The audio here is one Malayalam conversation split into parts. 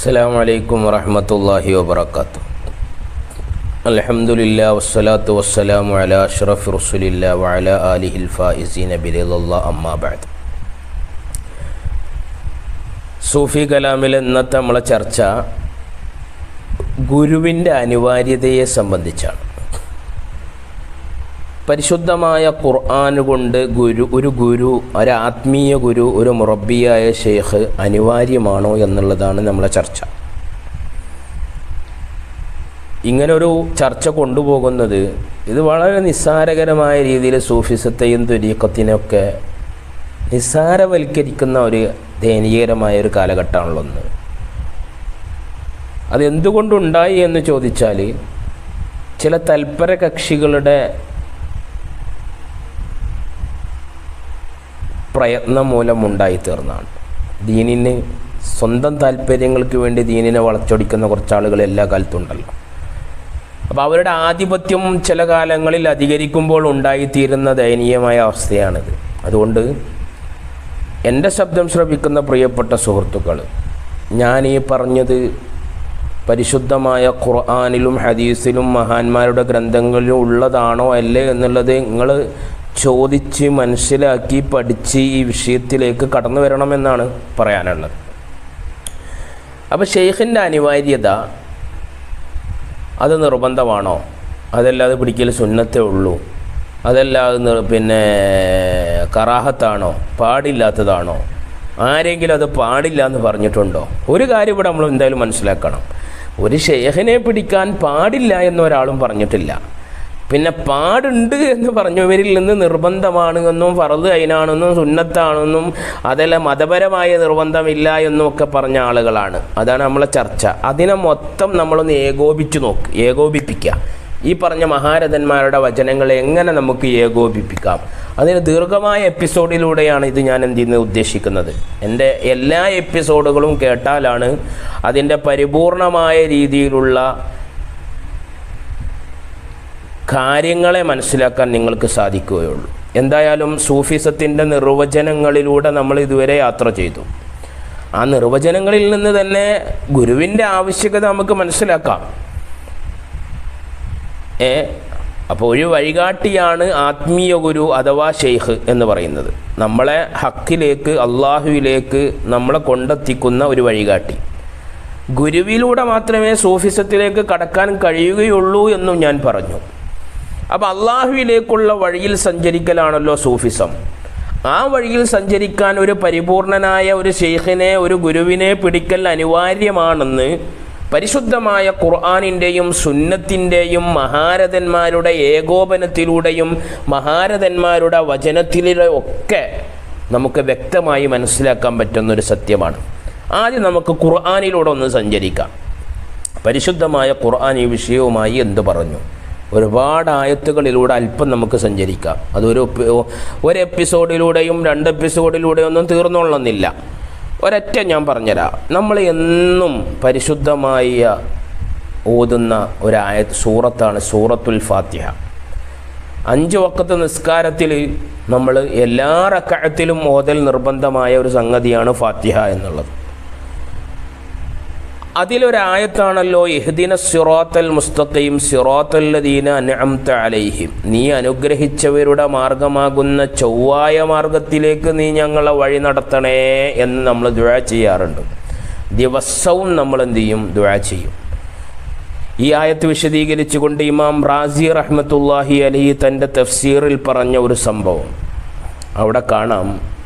അസ്സാം വലൈക്കും വറഹമത്തല്ലാഹി വാബർക്കാത്തു അലഹമുല്ല വസ്സലാത്തു വസ്സലാമു അല അഷ്റഫ് റസുലില്ല വഅല ആലിഹിൽ ഫായിസീന ബിലിലുള്ള അമ്മാബാദ് സൂഫി കലാമിൽ ഇന്നത്തെ നമ്മളെ ചർച്ച ഗുരുവിന്റെ അനിവാര്യതയെ സംബന്ധിച്ചാണ്. പരിശുദ്ധമായ ഖുർആൻ കൊണ്ട് ഗുരു ഒരു ഗുരു ഒരു ആത്മീയ ഗുരു ഒരു മുറബിയായ ഷെയ്ഖ് അനിവാര്യമാണോ എന്നുള്ളതാണ് നമ്മളെ ചർച്ച. ഇങ്ങനൊരു ചർച്ച കൊണ്ടുപോകുന്നത് ഇത് വളരെ നിസ്സാരകരമായ രീതിയിൽ സൂഫിസത്തെയും തുരീക്കത്തിനൊക്കെ നിസ്സാരവൽക്കരിക്കുന്ന ഒരു ദയനീയകരമായ ഒരു കാലഘട്ടമാണുള്ളൊന്ന് അതെന്തുകൊണ്ടുണ്ടായി എന്ന് ചോദിച്ചാൽ ചില തൽപര കക്ഷികളുടെ പ്രയത്നം മൂലം ഉണ്ടായിത്തീർന്നതാണ് ദീനിന് സ്വന്തം താല്പര്യങ്ങൾക്ക് വേണ്ടി ദീനിനെ വളച്ചൊടിക്കുന്ന കുറച്ച് ആളുകൾ എല്ലാ കാലത്തും ഉണ്ടല്ലോ. അപ്പോൾ അവരുടെ ആധിപത്യം ചില കാലങ്ങളിൽ അധികരിക്കുമ്പോൾ ഉണ്ടായിത്തീരുന്ന ദയനീയമായ അവസ്ഥയാണിത്. അതുകൊണ്ട് എന്റെ ശബ്ദം ശ്രവിക്കുന്ന പ്രിയപ്പെട്ട സുഹൃത്തുക്കൾ ഞാൻ ഈ പറഞ്ഞത് പരിശുദ്ധമായ ഖുർആാനിലും ഹദീസിലും മഹാന്മാരുടെ ഗ്രന്ഥങ്ങളിലും ഉള്ളതാണോ അല്ലേ എന്നുള്ളത് നിങ്ങൾ ചോദിച്ച് മനസ്സിലാക്കി പഠിച്ച് ഈ വിഷയത്തിലേക്ക് കടന്നു വരണമെന്നാണ് പറയാനുള്ളത്. അപ്പോൾ ഷെയ്ഖിന്റെ അനിവാര്യത അത് നിർബന്ധമാണോ? അതല്ലാതെ പിടിക്കൽ സുന്നത്തേ ഉള്ളൂ. അതല്ലാതെ പിന്നെ കറാഹത്താണോ? പാടില്ലാത്തതാണോ? ആരെങ്കിലും അത് പാടില്ല എന്ന് പറഞ്ഞിട്ടുണ്ടോ? ഒരു കാര്യം ഇവിടെ നമ്മൾ എന്തായാലും മനസ്സിലാക്കണം. ഒരു ഷെയ്ഖിനെ പിടിക്കാൻ പാടില്ല എന്നൊരാളും പറഞ്ഞിട്ടില്ല. പിന്നെ പാടുണ്ട് എന്ന് പറഞ്ഞവരിൽ നിന്ന് നിർബന്ധമാണ് എന്നും ഫറദ് അതിനാണെന്നും സുന്നത്താണെന്നും അതല്ല മതപരമായ നിർബന്ധമില്ല എന്നും ഒക്കെ പറഞ്ഞ ആളുകളാണ്. അതാണ് നമ്മളെ ചർച്ച. അതിനെ മൊത്തം നമ്മളൊന്ന് ഏകോപിച്ച് നോക്ക് ഏകോപിപ്പിക്കുക. ഈ പറഞ്ഞ മഹാരഥന്മാരുടെ വചനങ്ങൾ എങ്ങനെ നമുക്ക് ഏകോപിപ്പിക്കാം? അതിന് ദീർഘമായ എപ്പിസോഡിലൂടെയാണ് ഇത് ഞാൻ എന്ത് ചെയ്യുന്നത് ഉദ്ദേശിക്കുന്നത്. എന്റെ എല്ലാ എപ്പിസോഡുകളും കേട്ടാലാണ് അതിന്റെ പരിപൂർണമായ രീതിയിലുള്ള കാര്യങ്ങളെ മനസ്സിലാക്കാൻ നിങ്ങൾക്ക് സാധിക്കുകയുള്ളൂ. എന്തായാലും സൂഫിസത്തിന്റെ നിർവചനങ്ങളിലൂടെ നമ്മൾ ഇതുവരെ യാത്ര ചെയ്തു. ആ നിർവചനങ്ങളിൽ നിന്ന് തന്നെ ഗുരുവിന്റെ ആവശ്യകത നമുക്ക് മനസ്സിലാക്കാം. ഏ അപ്പോൾ ഒരു വഴികാട്ടിയാണ് ആത്മീയ ഗുരു അഥവാ ഷെയ്ഖ് എന്ന് പറയുന്നത്. നമ്മളെ ഹക്കിലേക്ക് അള്ളാഹുവിലേക്ക് നമ്മളെ കൊണ്ടെത്തിക്കുന്ന ഒരു വഴികാട്ടി. ഗുരുവിലൂടെ മാത്രമേ സൂഫിസത്തിലേക്ക് കടക്കാൻ കഴിയുകയുള്ളൂ എന്നും ഞാൻ പറഞ്ഞു. അപ്പോൾ അള്ളാഹുവിലേക്കുള്ള വഴിയിൽ സഞ്ചരിക്കലാണല്ലോ സൂഫിസം. ആ വഴിയിൽ സഞ്ചരിക്കാൻ ഒരു പരിപൂർണനായ ഒരു ഷെയ്ഖിനെ ഒരു ഗുരുവിനെ പിടിക്കൽ അനിവാര്യമാണെന്ന് പരിശുദ്ധമായ ഖുർആാനിന്റെയും സുന്നത്തിന്റെയും മഹാരഥന്മാരുടെ ഏകോപനത്തിലൂടെയും മഹാരഥന്മാരുടെ വചനത്തിലൂടെ ഒക്കെ നമുക്ക് വ്യക്തമായി മനസ്സിലാക്കാൻ പറ്റുന്നൊരു സത്യമാണ്. ആദ്യം നമുക്ക് ഖുർആാനിലൂടെ ഒന്ന് സഞ്ചരിക്കാം. പരിശുദ്ധമായ ഖുർആൻ ഈ വിഷയവുമായി എന്ത് പറഞ്ഞു? ഒരുപാട് ആയത്തുകളിലൂടെ അല്പം നമുക്ക് സഞ്ചരിക്കാം. അതൊരു ഒരു എപ്പിസോഡിലൂടെയും രണ്ട് എപ്പിസോഡിലൂടെയും ഒന്നും തീർന്നോളന്നില്ല ഒരൊറ്റ ഞാൻ പറഞ്ഞുതരാം. നമ്മൾ എന്നും പരിശുദ്ധമായ ഓതുന്ന ഒരായ സൂറത്താണ് സൂറത്തുൽ ഫാത്തിഹ. അഞ്ച് വക്കത്ത് നിസ്കാരത്തിൽ നമ്മൾ എല്ലാ റക്കഴത്തിലും ഓതൽ നിർബന്ധമായ ഒരു സംഗതിയാണ് ഫാത്തിഹ എന്നുള്ളത്. അതിലൊരായത്താണല്ലോ ഇഹ്ദിന സിറോത്തൽ മുസ്തഖീം സിറോത്തല്ലദീന അൻഅംത അലൈഹിം. നീ അനുഗ്രഹിച്ചവരുടെ മാർഗമാകുന്ന ചൊവ്വായ മാർഗത്തിലേക്ക് നീ ഞങ്ങളെ വഴി നടത്തണേ എന്ന് നമ്മൾ ദുഴ ചെയ്യാറുണ്ട്. ദിവസവും നമ്മൾ എന്ത് ചെയ്യും? ദുഴ ചെയ്യും. ഈ ആയത്ത് വിശദീകരിച്ചുകൊണ്ട് ഇമാം റാസി റഹ്മത്തുല്ലാഹി അലി തന്റെ തഫ്സീറിൽ പറഞ്ഞ ഒരു സംഭവം. അവിടെ കാണാം.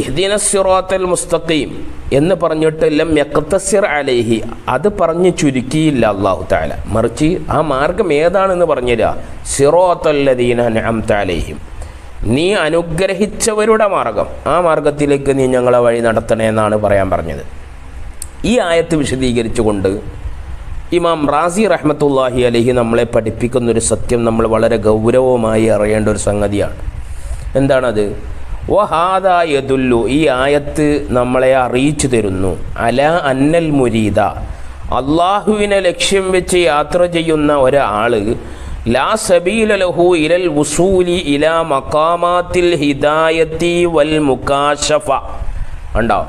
ഇഹ്ദിന സിറാത്തൽ മുസ്തഖീം എന്ന് പറഞ്ഞിട്ട് ലം യക്തസിർ അലൈഹി. അത് പറഞ്ഞ് ചുരുക്കിയില്ല അള്ളാഹു താല മറിച്ച് ആ മാർഗം ഏതാണെന്ന് പറഞ്ഞുതരാ സിറോത്തല്ലദീന അലൈഹിം. നീ അനുഗ്രഹിച്ചവരുടെ മാർഗം. ആ മാർഗത്തിലേക്ക് നീ ഞങ്ങളെ വഴി നടത്തണേ എന്നാണ് പറയാൻ പറഞ്ഞത്. ഈ ആയത്ത് വിശദീകരിച്ചുകൊണ്ട് ഇമാം റാസി റഹ്മത്തുല്ലാഹി അലഹി നമ്മളെ പഠിപ്പിക്കുന്ന ഒരു സത്യം നമ്മൾ വളരെ ഗൗരവമായി അറിയേണ്ട ഒരു സംഗതിയാണ്. എന്താണത്? വഹാദ യദുല്ലു ഈ ആയത്ത് നമ്മളെ അറിയിച്ചു തരുന്നു. അല അന്നൽ മുരീദ. അള്ളാഹുവിനെ ലക്ഷ്യം വെച്ച് യാത്ര ചെയ്യുന്ന ഒരാൾ ലാ സബീലഹു ഇലൽ വുസൂലി ഇലാ മക്കാമാത്തിൽ ഹിദായത്തി വൽ മുക്കാശഫ ഉണ്ടോ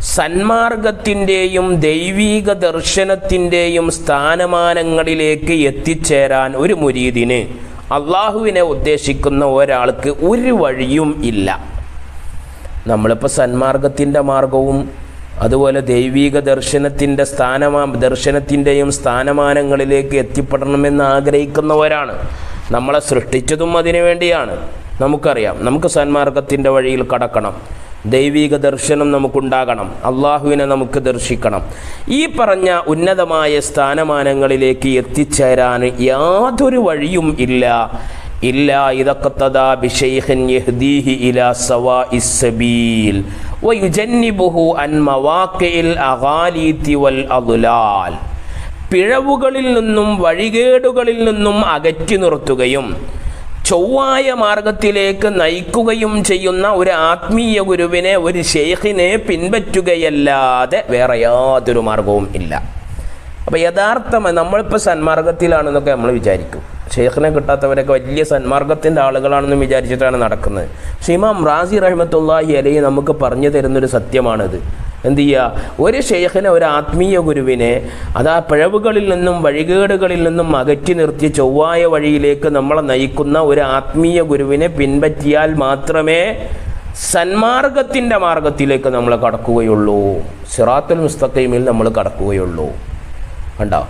സന്മാർഗത്തിന്റെയും ദൈവീക ദർശനത്തിന്റെയും സ്ഥാനമാനങ്ങളിലേക്ക് എത്തിച്ചേരാൻ ഒരു മുരീദിന് അള്ളാഹുവിനെ ഉദ്ദേശിക്കുന്ന ഒരാൾക്ക് ഒരു വഴിയും ഇല്ല. നമ്മളിപ്പോൾ സന്മാർഗത്തിന്റെ മാർഗവും അതുപോലെ ദൈവീക ദർശനത്തിന്റെ സ്ഥാനമാ ദർശനത്തിന്റെയും സ്ഥാനമാനങ്ങളിലേക്ക് എത്തിപ്പെടണമെന്ന് ആഗ്രഹിക്കുന്നവരാണ്. നമ്മളെ സൃഷ്ടിച്ചതും അതിനു വേണ്ടിയാണ്. നമുക്കറിയാം നമുക്ക് സന്മാർഗത്തിന്റെ വഴിയിൽ കടക്കണം. ദൈവീക ദർശനം നമുക്കുണ്ടാകണം. അള്ളാഹുവിനെ നമുക്ക് ദർശിക്കണം. ഈ പറഞ്ഞ ഉന്നതമായ സ്ഥാനമാനങ്ങളിലേക്ക് എത്തിച്ചേരാൻ യാതൊരു വഴിയും ഇല്ല. അദ്ലാൽ. പിഴവുകളിൽ നിന്നും വഴികേടുകളിൽ നിന്നും അകറ്റി നിർത്തുകയും ചൊവ്വായ മാർഗത്തിലേക്ക് നയിക്കുകയും ചെയ്യുന്ന ഒരു ആത്മീയ ഗുരുവിനെ ഒരു ഷെയ്ഖിനെ പിൻപറ്റുകയല്ലാതെ വേറെ യാതൊരു മാർഗവും ഇല്ല. അപ്പോൾ യഥാർത്ഥമായി നമ്മളിപ്പോൾ സന്മാർഗത്തിലാണെന്നൊക്കെ നമ്മൾ വിചാരിക്കും. ഷെയ്ഖിനെ കിട്ടാത്തവരൊക്കെ വലിയ സന്മാർഗത്തിന്റെ ആളുകളാണെന്ന് വിചാരിച്ചിട്ടാണ് നടക്കുന്നത്. പക്ഷേ ഇമാം റാസി റഹ്മത്തുള്ളാഹി അലൈഹി നമുക്ക് പറഞ്ഞു തരുന്നൊരു സത്യമാണിത്. എന്ത് ചെയ്യുക ഒരു ഷെയ്ഖിനെ ഒരു ആത്മീയ ഗുരുവിനെ അത് ആ പിഴവുകളിൽ നിന്നും വഴികേടുകളിൽ നിന്നും അകറ്റി നിർത്തി ചൊവ്വായ വഴിയിലേക്ക് നമ്മളെ നയിക്കുന്ന ഒരു ആത്മീയ ഗുരുവിനെ പിൻപറ്റിയാൽ മാത്രമേ സന്മാർഗത്തിന്റെ മാർഗത്തിലേക്ക് നമ്മൾ കടക്കുകയുള്ളൂ. സിറാത്തുൽ മുസ്തഖീമിൽ നമ്മൾ കടക്കുകയുള്ളൂ. കണ്ടോ?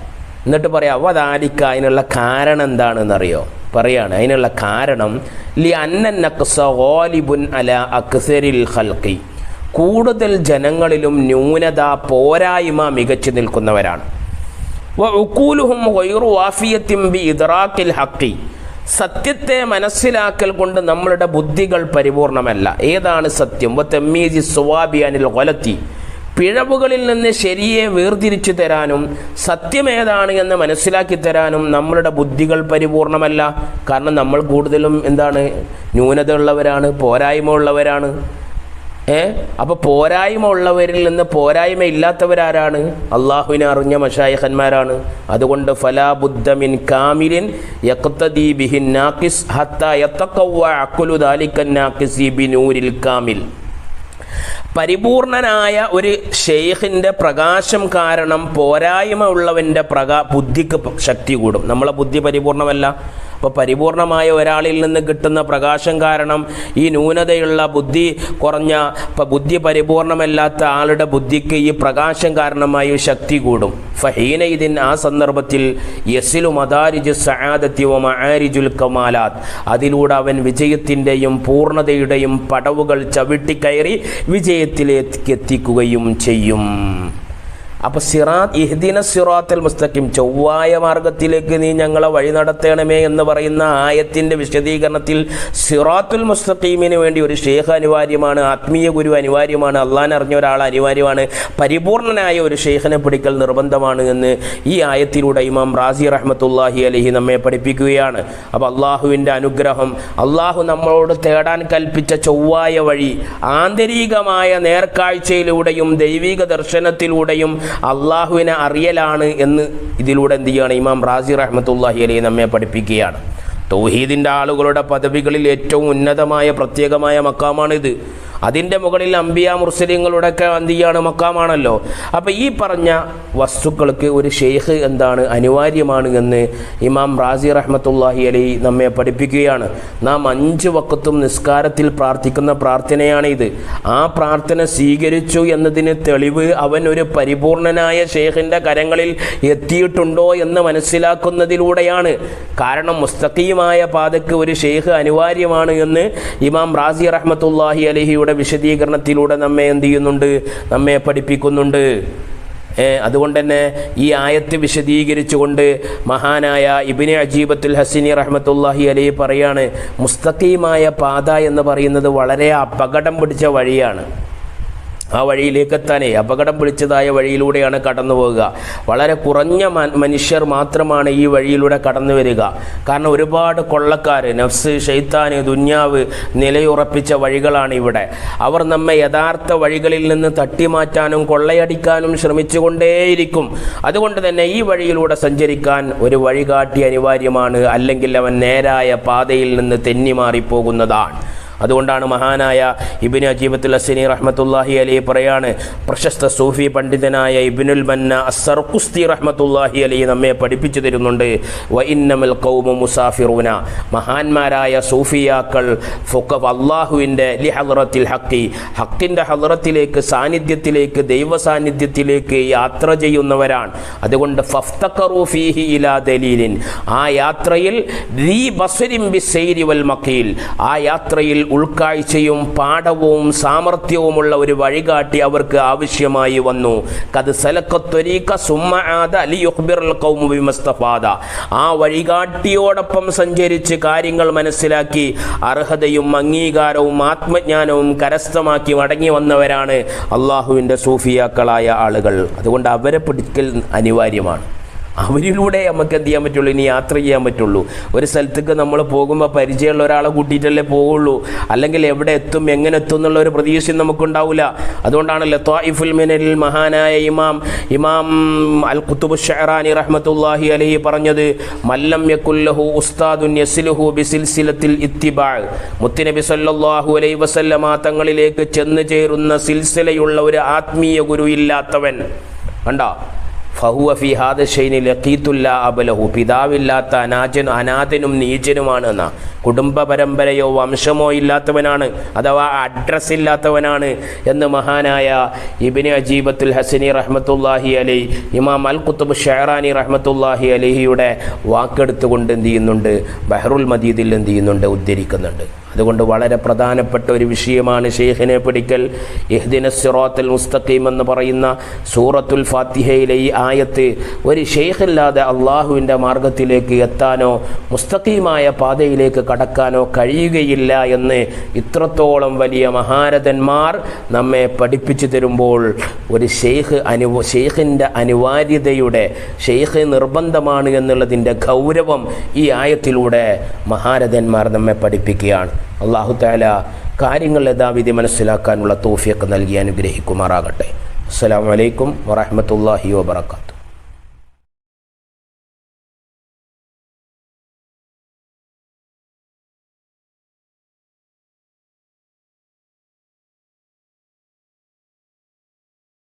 എന്നിട്ട് പറയാം അവതാരിക്ക അതിനുള്ള കാരണം എന്താണെന്നറിയോ? പറയാണ് അതിനുള്ള കാരണം ലി അന്നൻ അല അക്സരിൽ ഹൽക്കി കൂടുതൽ ജനങ്ങളിലും ന്യൂനത പോരായ്മ മികച്ചു നിൽക്കുന്നവരാണ്. ബി ഹഖി. സത്യത്തെ മനസ്സിലാക്കൽ കൊണ്ട് നമ്മളുടെ ബുദ്ധികൾ പരിപൂർണമല്ല. ഏതാണ് സത്യം? അനിൽ കൊലത്തി പിഴവുകളിൽ നിന്ന് ശരിയെ വേർതിരിച്ചു തരാനും സത്യമേതാണ് എന്ന് മനസ്സിലാക്കി തരാനും നമ്മളുടെ ബുദ്ധികൾ പരിപൂർണമല്ല. കാരണം നമ്മൾ കൂടുതലും എന്താണ്? ന്യൂനത ഉള്ളവരാണ് പോരായ്മ ഉള്ളവരാണ് ഏ? അപ്പോൾ പോരായ്മ ഉള്ളവരിൽ നിന്ന് പോരായ്മ ഇല്ലാത്തവരാരാണ്? അള്ളാഹുവിനെ അറിഞ്ഞ മഷായഖന്മാരാണ്. അതുകൊണ്ട് ഫലാ ബുദ്ധമിൻ കാമിലിൻ ബിഹിൻ നാക്കിസ് ഹത്ത കാമിൽ. പരിപൂർണനായ ഒരു ഷെയ്ഖിന്റെ പ്രകാശം കാരണം പോരായ്മ ഉള്ളവന്റെ പ്രകാ ബുദ്ധിക്ക് ശക്തി കൂടും. നമ്മളെ ബുദ്ധി പരിപൂർണമല്ല. അപ്പോൾ പരിപൂർണമായ ഒരാളിൽ നിന്ന് കിട്ടുന്ന പ്രകാശം കാരണം ഈ ന്യൂനതയുള്ള ബുദ്ധി കുറഞ്ഞ ബുദ്ധി പരിപൂർണമല്ലാത്ത ആളുടെ ബുദ്ധിക്ക് ഈ പ്രകാശം കാരണമായി ശക്തി കൂടും. ഫഹീന ഇതിൻ ആ സന്ദർഭത്തിൽ യസിലു മദാരിജു സഹാദത്യവും ആരിജുൽ കമാലാത്. അതിലൂടെ അവൻ വിജയത്തിന്റെയും പൂർണതയുടെയും പടവുകൾ ചവിട്ടിക്കയറി വിജയത്തിലേക്ക് എത്തിക്കുകയും ചെയ്യും. അപ്പൊ സിറാത്ത് ഇഹ്ദിന സിറാത്തൽ മുസ്തഖിം ചൊവ്വായ മാർഗത്തിലേക്ക് നീ ഞങ്ങളെ വഴി നടത്തണമേ എന്ന് പറയുന്ന ആയത്തിന്റെ വിശദീകരണത്തിൽ സിറാത്തുൽ മുസ്തഖീമിന് വേണ്ടി ഒരു ഷേഖ് അനിവാര്യമാണ് ആത്മീയ ഗുരു അനിവാര്യമാണ് അള്ളാൻ അറിഞ്ഞ ഒരാൾ അനിവാര്യമാണ് പരിപൂർണനായ ഒരു ഷേഖിനെ പിടിക്കൽ നിർബന്ധമാണ് എന്ന് ഈ ആയത്തിലൂടെ ഇമാം റാസി റഹ്മത്തുല്ലാഹി അലഹി നമ്മെ പഠിപ്പിക്കുകയാണ്. അപ്പോൾ അള്ളാഹുവിന്റെ അനുഗ്രഹം അള്ളാഹു നമ്മളോട് തേടാൻ കൽപ്പിച്ച ചൊവ്വായ വഴി ആന്തരികമായ നേർക്കാഴ്ചയിലൂടെയും ദൈവിക ദർശനത്തിലൂടെയും അള്ളാഹുവിനെ അറിയലാണ് എന്ന് ഇതിലൂടെ എന്ത് ചെയ്യുകയാണ് ഇമാം റാസി റഹ്മത്തുല്ലാഹി അലി നമ്മെ പഠിപ്പിക്കുകയാണ്. തൗഹീദിന്റെ ആളുകളുടെ പദവികളിൽ ഏറ്റവും ഉന്നതമായ പ്രത്യേകമായ മക്കാമാണിത്. അതിന്റെ മുകളിൽ അമ്പിയ മുർസലിങ്ങളുടെ ഒക്കെ എന്ത് മക്കാമാണല്ലോ. അപ്പോൾ ഈ പറഞ്ഞ വസ്തുക്കൾക്ക് ഒരു ഷെയ്ഖ് എന്താണ് അനിവാര്യമാണ് എന്ന് ഇമാം റാസി റഹ്മത്തുല്ലാഹി അലി നമ്മെ പഠിപ്പിക്കുകയാണ്. നാം അഞ്ച് വക്കത്തും നിസ്കാരത്തിൽ പ്രാർത്ഥിക്കുന്ന പ്രാർത്ഥനയാണ് ഇത്. ആ പ്രാർത്ഥന സ്വീകരിച്ചു എന്നതിന് തെളിവ് അവൻ ഒരു പരിപൂർണനായ ഷെയ്ഖിന്റെ കരങ്ങളിൽ എത്തിയിട്ടുണ്ടോ എന്ന് മനസ്സിലാക്കുന്നതിലൂടെയാണ്. കാരണം മുസ്തഖീമായ പാതയ്ക്ക് ഒരു ഷെയ്ഖ് അനിവാര്യമാണ് എന്ന് ഇമാം റാസി റഹ്മത്തുല്ലാഹി അലഹിയുടെ വിശദീകരണത്തിലൂടെ നമ്മെ എന്ത് ചെയ്യുന്നുണ്ട്? നമ്മെ പഠിപ്പിക്കുന്നുണ്ട്. അതുകൊണ്ട് തന്നെ ഈ ആയത്ത് വിശദീകരിച്ചുകൊണ്ട് മഹാനായ ഇബിനെ അജീബത്തുൽ ഹസിനി റഹ്മത്തുല്ലാഹി അലി പറയാണ് മുസ്തഖീമായ പാത എന്ന് പറയുന്നത് വളരെ അപകടം പിടിച്ച വഴിയാണ്. ആ വഴിയിലേക്ക് തന്നെ അപകടം പിടിച്ചതായ വഴിയിലൂടെയാണ് കടന്നു പോകുക വളരെ കുറഞ്ഞ മനുഷ്യർ മാത്രമാണ് ഈ വഴിയിലൂടെ കടന്നു വരിക കാരണം ഒരുപാട് കൊള്ളക്കാർ നഫ്സ് ഷെയ്ത്താന് ദുന്യാവ് നിലയുറപ്പിച്ച വഴികളാണ് ഇവിടെ. അവർ നമ്മെ യഥാർത്ഥ വഴികളിൽ നിന്ന് തട്ടിമാറ്റാനും കൊള്ളയടിക്കാനും ശ്രമിച്ചുകൊണ്ടേയിരിക്കും. അതുകൊണ്ട് തന്നെ ഈ വഴിയിലൂടെ സഞ്ചരിക്കാൻ ഒരു വഴികാട്ടി അനിവാര്യമാണ്. അല്ലെങ്കിൽ അവൻ നേരായ പാതയിൽ നിന്ന് തെന്നിമാറിപ്പോകുന്നതാണ് അതുകൊണ്ടാണ് മഹാനായ ഇബിന് അജീബത്തുൽ അസിനി റഹ്മത്തുല്ലാഹി അലി പറയാണ് പ്രശസ്ത സൂഫി പണ്ഡിതനായ ഇബിനുൽ മന്ന അസർഖുസ്തി റഹ്മത്തുല്ലാഹി അലി നമ്മെ പഠിപ്പിച്ചു തരുന്നുണ്ട്. വ മുസാഫിറൂന. മഹാന്മാരായ സൂഫിയാക്കൾ അള്ളാഹുവിന്റെ ലി ഹലറത്തിൽ ഹക്കി ഹക്കിന്റെ ഹലറത്തിലേക്ക് സാന്നിധ്യത്തിലേക്ക് ദൈവ സാന്നിധ്യത്തിലേക്ക് യാത്ര ചെയ്യുന്നവരാണ്. അതുകൊണ്ട് ഫീഹി ഇലാ ദലീലിൻ. ആ യാത്രയിൽ ബിസൈരി വൽ ആ യാത്രയിൽ ഉൾക്കാഴ്ചയും പാഠവും സാമർഥ്യവുമുള്ള ഒരു വഴികാട്ടി അവർക്ക് ആവശ്യമായി വന്നു. കത് സലക്കത്തൊരീക്ക സുമ്മആദ അലി ഖൗമു ബിമസ്തഫാദ. ആ വഴികാട്ടിയോടൊപ്പം സഞ്ചരിച്ച് കാര്യങ്ങൾ മനസ്സിലാക്കി അർഹതയും അംഗീകാരവും ആത്മജ്ഞാനവും കരസ്ഥമാക്കി മടങ്ങി വന്നവരാണ് അള്ളാഹുവിന്റെ സൂഫിയാക്കളായ ആളുകൾ. അതുകൊണ്ട് അവരെ പിടിക്കൽ അനിവാര്യമാണ്. അവരിലൂടെ നമുക്ക് എന്ത് ചെയ്യാൻ പറ്റുള്ളൂ? ഇനി യാത്ര ചെയ്യാൻ പറ്റുള്ളൂ. ഒരു സ്ഥലത്തേക്ക് നമ്മൾ പോകുമ്പോൾ പരിചയമുള്ള ഒരാളെ കൂട്ടിയിട്ടല്ലേ പോവുള്ളൂ. അല്ലെങ്കിൽ എവിടെ എത്തും എങ്ങനെ എത്തും എന്നുള്ള ഒരു പ്രതീക്ഷയും നമുക്കുണ്ടാവില്ല അതുകൊണ്ടാണല്ലോ ത്വായിഫുൽ മിനലിൽ മഹാനായ ഇമാം ഇമാം അൽ കുത്തുബ് ഷെഹറാനി റഹ്മത്തുല്ലാഹി അലഹി പറഞ്ഞത് മല്ലം യക്കുല്ലഹു ഉസ്താദുൻ യസിലുഹു ബിസിൽസിലത്തിൽ ഇത്തിബാ. മുത്തുനബി സല്ലാഹു അലൈ വസല്ലമ തങ്ങളിലേക്ക് ചെന്ന് ചേരുന്ന സിൽസിലയുള്ള ഒരു ആത്മീയ ഗുരു ഇല്ലാത്തവൻ കണ്ടോ? ഫഹുവ ഫി ഹാദ ഷൈനി ലഖീത്തുല്ല അബലഹു. പിതാവില്ലാത്ത അനാജനും അനാഥനും നീചനുമാണ് എന്നാ കുടുംബ പരമ്പരയോ വംശമോ ഇല്ലാത്തവനാണ് അഥവാ അഡ്രസ് ഇല്ലാത്തവനാണ് എന്ന് മഹാനായ ഇബിന് അജീബത്തുൽ ഹസനി റഹ്മത്തുല്ലാഹി അലി ഇമാം അൽ കുത്തുബ് ഷെഹറാനി റഹ്മത്തുല്ലാഹി അലിഹിയുടെ വാക്കെടുത്തുകൊണ്ട് എന്ത് ചെയ്യുന്നുണ്ട്? ബഹ്റുൽ മദീദിൽ എന്ത് ചെയ്യുന്നുണ്ട്? ഉദ്ധരിക്കുന്നുണ്ട്. അതുകൊണ്ട് വളരെ പ്രധാനപ്പെട്ട ഒരു വിഷയമാണ് ഷെയ്ഖിനെ പിടിക്കൽ. ഇഹ്ദിന സിറോത്തൽ മുസ്തഖീം എന്ന് പറയുന്ന സൂറത്തുൽ ഫാത്തിഹയിലെ ഈ ആയത്ത് ഒരു ഷെയ്ഖില്ലാതെ അള്ളാഹുവിന്റെ മാർഗത്തിലേക്ക് എത്താനോ മുസ്തഖീമായ പാതയിലേക്ക് കടക്കാനോ കഴിയുകയില്ല എന്ന് ഇത്രത്തോളം വലിയ മഹാരഥന്മാർ നമ്മെ പഠിപ്പിച്ചു തരുമ്പോൾ ഒരു ഷെയ്ഖ് അനു ഷെയ്ഖിന്റെ അനിവാര്യതയുടെ ഷെയ്ഖ് നിർബന്ധമാണ് എന്നുള്ളതിന്റെ ഗൗരവം ഈ ആയത്തിലൂടെ മഹാരഥന്മാർ നമ്മെ പഠിപ്പിക്കുകയാണ്. അള്ളാഹു താല കാര്യങ്ങൾ യഥാവിധി മനസ്സിലാക്കാനുള്ള തോഫിയൊക്കെ നൽകി അനുഗ്രഹിക്കുമാറാകട്ടെ. അസ്സാം വലൈക്കും വറഹമത്തല്ലാഹി വാബർക്കാത്തു